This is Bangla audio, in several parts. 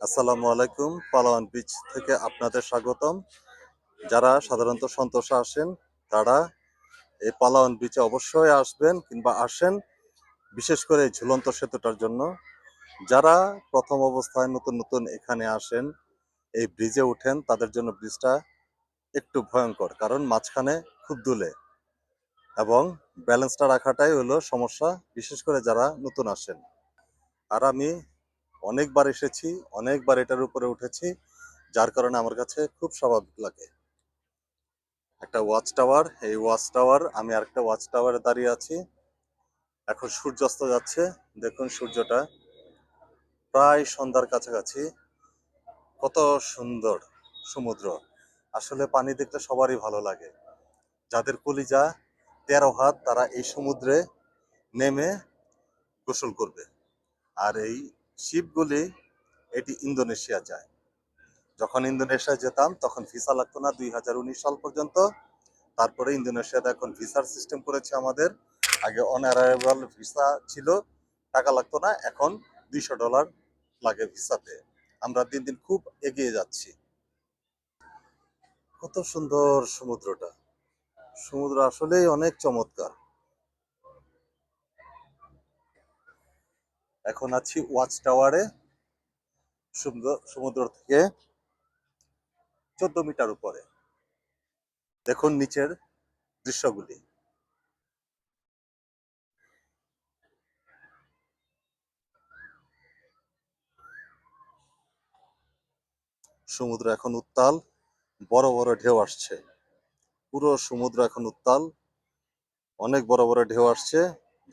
আসসালামু আলাইকুম পালোয়ান বিচ থেকে আপনাদের স্বাগতম। যারা সাধারণত সন্তোষে আসেন, তারা এই পালোয়ান বিচে অবশ্যই আসবেন কিংবা আসেন, বিশেষ করে এই ঝুলন্ত সেতুটার জন্য। যারা প্রথম অবস্থায় নতুন নতুন এখানে আসেন, এই ব্রিজে উঠেন, তাদের জন্য ব্রিজটা একটু ভয়ঙ্কর, কারণ মাঝখানে খুব দুলে এবং ব্যালেন্সটা রাখাটাই হলো সমস্যা, বিশেষ করে যারা নতুন আসেন। আর আমি অনেকবার এসেছি, অনেকবার এটার উপরে উঠেছি, যার কারণে আমার কাছে খুব স্বাভাবিক লাগে। একটা ওয়াচ টাওয়ার এই ওয়াচ টাওয়ার আমি আরেকটা ওয়াচ টাওয়ারে দাঁড়িয়ে আছি। এখন সূর্যাস্ত যাচ্ছে, দেখুন সূর্যটা। প্রায় সন্ধ্যার কাছাকাছি। কত সুন্দর সমুদ্র। আসলে পানি দেখতে সবারই ভালো লাগে। যাদের কলিজা, তেরো হাত, তারা এই সমুদ্রে নেমে গোসল করবে। আর এই শিপগুলি এটি ইন্দোনেশিয়া যায়। যখন ইন্দোনেশিয়া যেতাম, তখন ভিসা লাগতো না দুই হাজার উনিশ সাল পর্যন্ত। তারপরে ইন্দোনেশিয়াতে এখন ভিসার সিস্টেম করেছে আমাদের। আগে অন অ্যারাইভাল ভিসা ছিল, টাকা লাগতো না, এখন দুইশো ডলার লাগে ভিসাতে। আমরা দিন দিন খুব এগিয়ে যাচ্ছি। কত সুন্দর সমুদ্রটা। সমুদ্র আসলেই অনেক চমৎকার। এখন আছি ওয়াচ টাওয়ারে সমুদ্র সমুদ্র থেকে চোদ্দ মিটার উপরে। দেখুন নিচের দৃশ্যগুলি। সমুদ্র এখন উত্তাল, বড় বড় ঢেউ আসছে। পুরো সমুদ্র এখন উত্তাল, অনেক বড় বড় ঢেউ আসছে,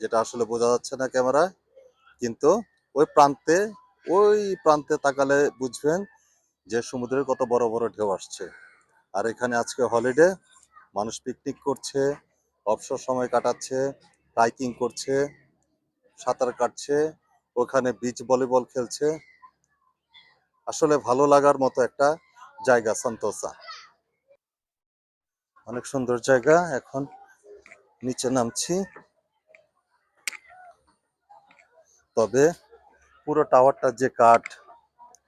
যেটা আসলে বোঝা যাচ্ছে না ক্যামেরায়। কিন্তু ওই প্রান্তে ওই প্রান্তে তাকালে বুঝবেন যে সমুদ্রের কত বড় বড় ঢেউ আসছে। আর এখানে আজকে হলিডে মানুষ পিকনিক করছে, অবসর সময় কাটাচ্ছে হাইকিং করছে, সাঁতার কাটছে, ওখানে বিচ ভলিবল খেলছে। আসলে ভালো লাগার মতো একটা জায়গা সন্তোষা অনেক সুন্দর জায়গা, এখন নিচে নামছি। তবে পুরো টাওয়ারটার যে কাঠ,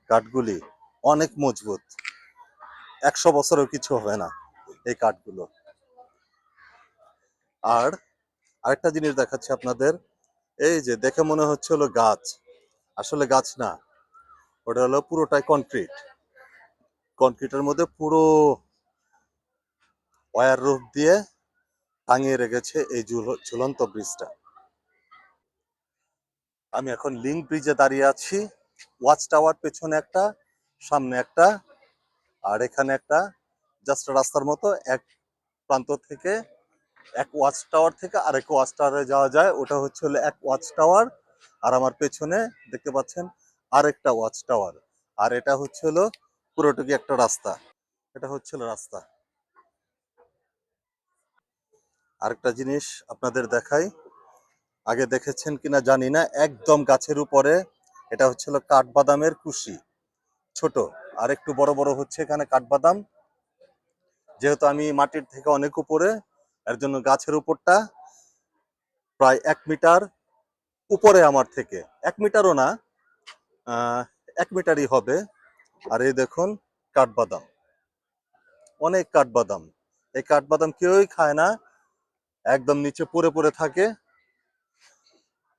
কাঠগুলি অনেক মজবুত। একশো বছরেও কিছু হবে না এই কাঠগুলো। আর আরেকটা জিনিস দেখাচ্ছি আপনাদের, এই যে দেখে মনে হচ্ছে হলো গাছ। আসলে গাছ না, ওটা হলো পুরোটাই কনক্রিট কনক্রিটের মধ্যে পুরো ওয়ার রূপ দিয়ে টাঙিয়ে রেখেছে এই ঝুল- ঝুলন্ত ব্রিজটা। আমি এখন লিঙ্ক ব্রিজে দাঁড়িয়ে আছি। ওয়াচ টাওয়ার পেছনে একটা, সামনে একটা, আর এখানে একটা জাস্ট রাস্তার মতো এক প্রান্ত থেকে, এক ওয়াচ টাওয়ার থেকে আরেক ওয়াচ টাওয়ারে যাওয়া যায়। ওটা হচ্ছে হলো এক ওয়াচ টাওয়ার আর আমার পেছনে দেখতে পাচ্ছেন আরেকটা ওয়াচ টাওয়ার আর এটা হচ্ছে হলো পুরোটুকি একটা রাস্তা। এটা হচ্ছে রাস্তা। আরেকটা জিনিস আপনাদের দেখাই। আগে দেখেছেন কিনা জানি না, একদম গাছের উপরে। এটা হচ্ছিল কাঠবাদামের কুশি, ছোট। আর একটু বড় বড় হচ্ছে এখানে কাঠবাদাম। যেহেতু আমি মাটির থেকে অনেক উপরে, এর জন্য গাছের উপরটা প্রায় এক মিটার উপরে আমার থেকে। এক মিটারও না এক মিটারই হবে। আর এই দেখুন, কাঠবাদাম। অনেক কাঠবাদাম। এই কাঠবাদাম কেউই খায় না, একদম নিচে পড়ে পড়ে থাকে।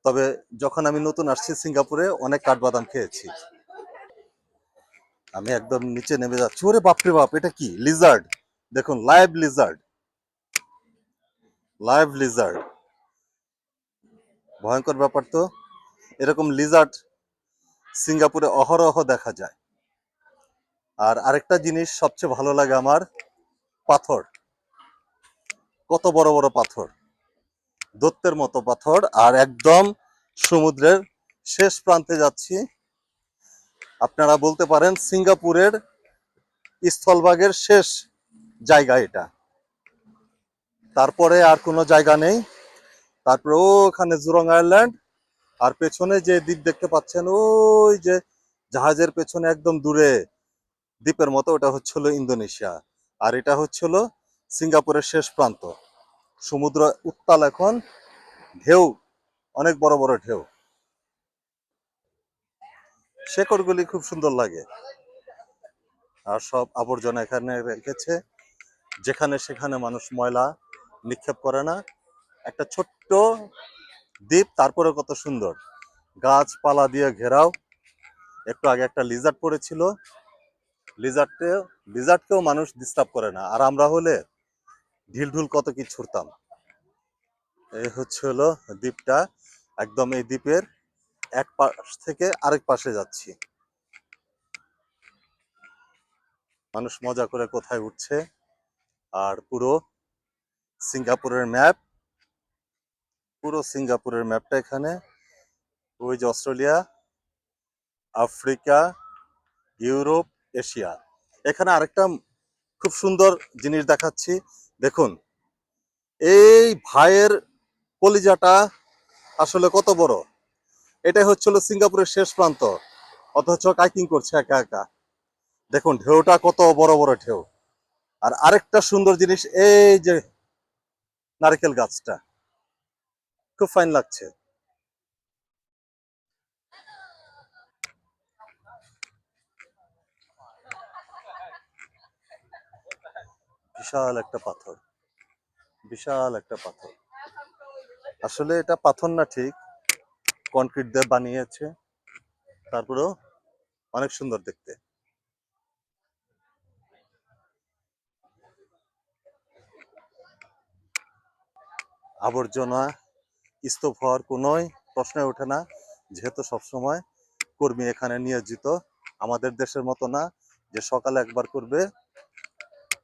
তবে যখন আমি নতুন আসছি সিঙ্গাপুরে, অনেক কাঠবাদাম খেয়েছি। আমি একদম নিচে নেমে যাচ্ছি। ওরে বাপরে বাপ, এটা কি? লিজার্ড দেখুন লাইভ লিজার্ড লাইভ লিজার্ড ভয়ঙ্কর ব্যাপার তো। এরকম লিজার্ড সিঙ্গাপুরে অহরহ দেখা যায়। আর আরেকটা জিনিস সবচেয়ে ভালো লাগে আমার, পাথর। কত বড় বড় পাথর। দত্তের মতো পাথর আর একদম সমুদ্রের শেষ প্রান্তে যাচ্ছি। আপনারা বলতে পারেন সিঙ্গাপুরের স্থলভাগের শেষ জায়গা এটা। তারপরে আর কোনো জায়গা নেই। তারপরে ওখানে জুরং আয়ারল্যান্ড আর পেছনে যে দ্বীপ দেখতে পাচ্ছেন, ওই যে জাহাজের পেছনে একদম দূরে দ্বীপের মতো ওটা হচ্ছিল ইন্দোনেশিয়া। আর এটা হচ্ছিল সিঙ্গাপুরের শেষ প্রান্ত। সমুদ্র উত্তাল এখন, ঢেউ, অনেক বড় বড় ঢেউ। শেকড়গুলি খুব সুন্দর লাগে। আর সব আবর্জনা এখানে রেখেছে। যেখানে সেখানে মানুষ ময়লা নিক্ষেপ করে না। একটা ছোট্ট দ্বীপ তারপরে কত সুন্দর। গাছপালা দিয়ে ঘেরাও। একটু আগে একটা লিজার্ড পড়েছিল। লিজার্ডকে লিজার্ডকেও মানুষ ডিস্টার্ব করে না। আর আমরা হলে ঢিলঢুল কত কি ছুটতাম এই হচ্ছে হলো দ্বীপটা। একদম এই দ্বীপের এক পাশ থেকে আরেক পাশে যাচ্ছি। মানুষ মজা করে কোথায় উঠছে। আর পুরো সিঙ্গাপুরের ম্যাপ। পুরো সিঙ্গাপুরের ম্যাপটা এখানে। ওই যে অস্ট্রেলিয়া, আফ্রিকা, ইউরোপ, এশিয়া। এখানে আরেকটা খুব সুন্দর জিনিস দেখাচ্ছি। দেখুন, এই ভাইয়ের কলিজাটা আসলে কত বড়? এটাই হচ্ছিল সিঙ্গাপুরের শেষ প্রান্ত, অথচ কাইকিং করছে একা একা। দেখুন, ঢেউটা কত বড় বড় ঢেউ। আর আরেকটা সুন্দর জিনিস, এই যে নারকেল গাছটা, খুব ফাইন লাগছে। বিশাল একটা পাথর। বিশাল একটা পাথর। আসলে এটা পাথর না ঠিক। কনক্রিট দিয়ে বানিয়েছে। তারপরেও অনেক সুন্দর দেখতে। আবর্জনা, স্তূপ হওয়ার কোনোই প্রশ্নই ওঠে না। যেহেতু সবসময় কর্মী এখানে নিয়োজিত, আমাদের দেশের মতো না যে সকালে একবার করবে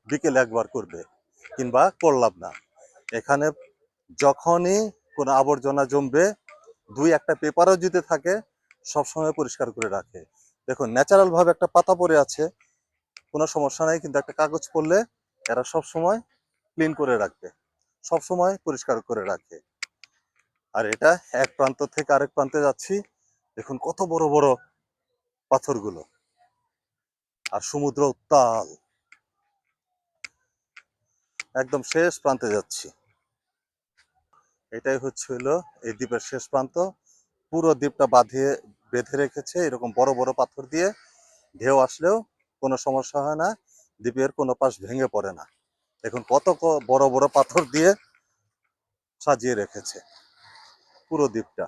বিকেলে একবার করবে, কিংবা করলাম না। এখানে যখনই কোনো আবর্জনা জমবে, দুই একটা পেপারও যদি থাকে, সবসময় পরিষ্কার করে রাখে। দেখুন ন্যাচারাল ভাবে একটা পাতা পড়ে আছে, কোনো সমস্যা নাই, কিন্তু একটা কাগজ পড়লে এরা সব সময় ক্লিন করে রাখবে সব সময় পরিষ্কার করে রাখে। আর এটা এক প্রান্ত থেকে আরেক প্রান্তে যাচ্ছি, দেখুন কত বড় বড় পাথরগুলো। আর সমুদ্র উত্তাল। একদম শেষ প্রান্তে যাচ্ছি। এটাই হচ্ছে হলো এই দ্বীপের শেষ প্রান্ত। পুরো দ্বীপটা বাঁধিয়ে, বেঁধে রেখেছে এরকম বড় বড় পাথর দিয়ে। ঢেউ আসলেও কোনো সমস্যা হয় না, দ্বীপের কোনো পাশ ভেঙে পড়ে না। দেখুন কত বড় বড় পাথর দিয়ে সাজিয়ে রেখেছে পুরো দ্বীপটা।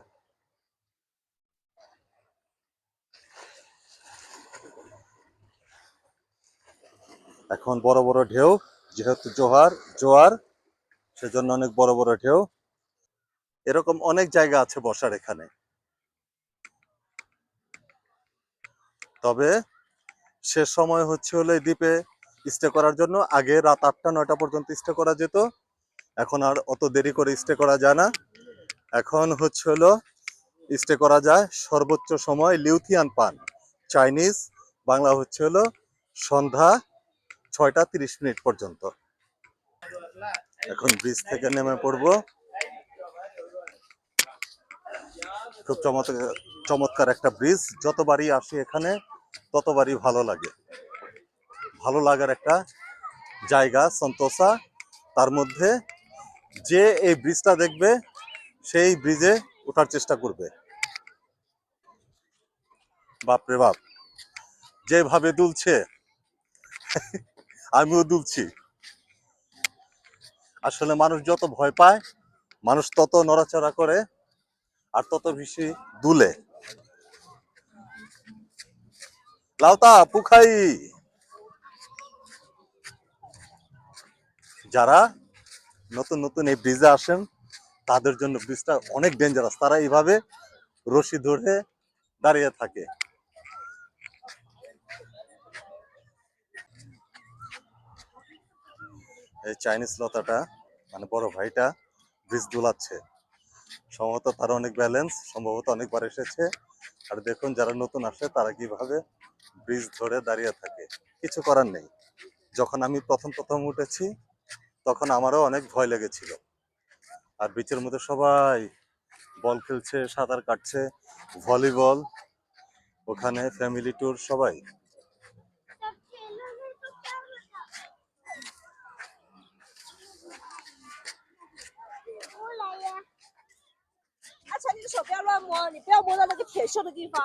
এখন বড় বড় ঢেউ যেহেতু জোয়ার জোয়ার, সেজন্য অনেক বড় বড় ঢেউ। এরকম অনেক জায়গা আছে বসার এখানে। তবে শেষ সময় হচ্ছে হলো এই দ্বীপে স্টে করার জন্য। আগে রাত আটটা, নয়টা পর্যন্ত স্টে করা যেত। এখন আর অত দেরি করে স্টে করা যায় না। এখন হচ্ছে হলো স্টে করা যায় সর্বোচ্চ সময় লিউথিয়ান পান, চাইনিজ, বাংলা হচ্ছে হলো সন্ধ্যা ছয়টা তিরিশ মিনিট পর্যন্ত। এখন ব্রিজ থেকে নেমে পড়ব। খুব চমৎকার চমৎকার একটা ব্রিজ যতবারই আসি এখানে ততবারই ভালো লাগে। ভালো লাগার একটা জায়গা সন্তোষা। তার মধ্যে যে এই ব্রিজটা দেখবে, সেই ব্রিজে ওঠার চেষ্টা করবে। বাপরে বাপ, যেভাবে দুলছে আমিও ডুবছি। আসলে মানুষ যত ভয় পায়, মানুষ তত নড়াচড়া করে আর তত বেশি দুলে। লাউতা, পুখাই। যারা নতুন নতুন এই ব্রিজে আসেন, তাদের জন্য ব্রিজটা অনেক ডেঞ্জারাস তারা এইভাবে রশি ধরে দাঁড়িয়ে থাকে। এই চাইনিজ লতাটা মানে বড় ভাইটা ব্রিজ দুলাচ্ছে। সম্ভবত তার অনেক ব্যালেন্স সম্ভবত অনেকবার এসেছে। আর দেখুন যারা নতুন আসে, তারা কীভাবে ব্রিজ ধরে দাঁড়িয়ে থাকে। কিছু করার নেই। যখন আমি প্রথম প্রথম উঠেছি, তখন আমারও অনেক ভয় লেগেছিল। আর বিচের মধ্যে সবাই বল খেলছে, সাঁতার কাটছে, ভলিবল, ওখানে ফ্যামিলি ট্যুর সবাই। 只手不要乱摸，你不要摸到那个铁锈的地方。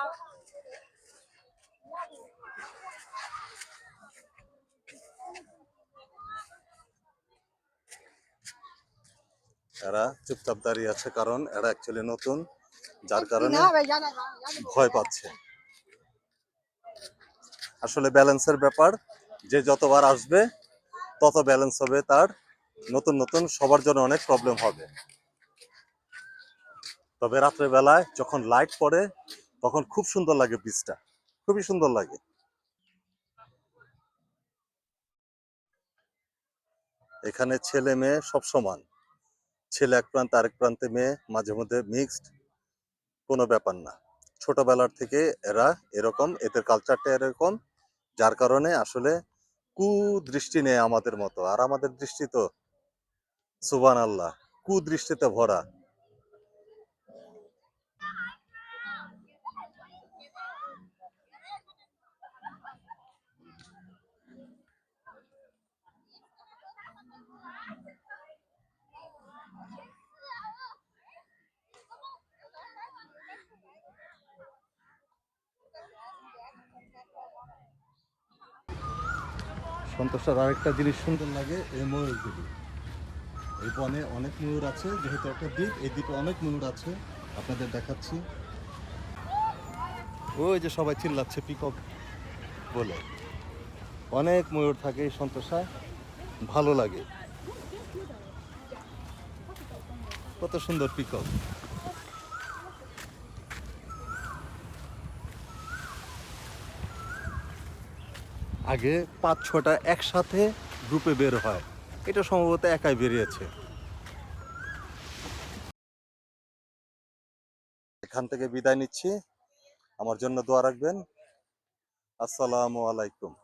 এরা চুপচাপ দাঁড়িয়ে আছে কারণ এরা অ্যাকচুয়ালি নতুন যার কারণে ভয় পাচ্ছে। আসলে ব্যালেন্সের ব্যাপার যে যতবার আসবে তত ব্যালেন্স হবে তার। নতুন নতুন সবার জন্য অনেক প্রবলেম হবে। তবে রাত্রে বেলায় যখন লাইট পড়ে, তখন খুব সুন্দর লাগে বীজটা খুবই সুন্দর লাগে। এখানে ছেলে মেয়ে সব সমান। ছেলে এক প্রান্তে, আরেক প্রান্তে মেয়ে, মাঝে মধ্যে মিক্সড কোনো ব্যাপার না। ছোটবেলার থেকে এরা এরকম, এদের কালচারটা এরকম, যার কারণে আসলে কুদৃষ্টি নেই আমাদের মতো। আর আমাদের দৃষ্টি তো সুবান আল্লাহ কুদৃষ্টিতে ভরা। সন্তোষের আরেকটা জিনিস সুন্দর লাগে, এই ময়ূর ময়ূরগুলি। এই বনে অনেক ময়ূর আছে, যেহেতু একটা দ্বীপ, এই দ্বীপে অনেক ময়ূর আছে। আপনাদের দেখাচ্ছি। ওই যে সবাই চিল্লাচ্ছে, পিকক বলে। অনেক ময়ূর থাকে এই সন্তোষায় ভালো লাগে। কত সুন্দর পিকক। আগে পাঁচ ছটা একসাথে গ্রুপে বের হয়। এটা সম্ভবত একাই বেরিয়েছে। এখান থেকে বিদায় নিচ্ছি। আমার জন্য দোয়া রাখবেন। আসসালামু আলাইকুম।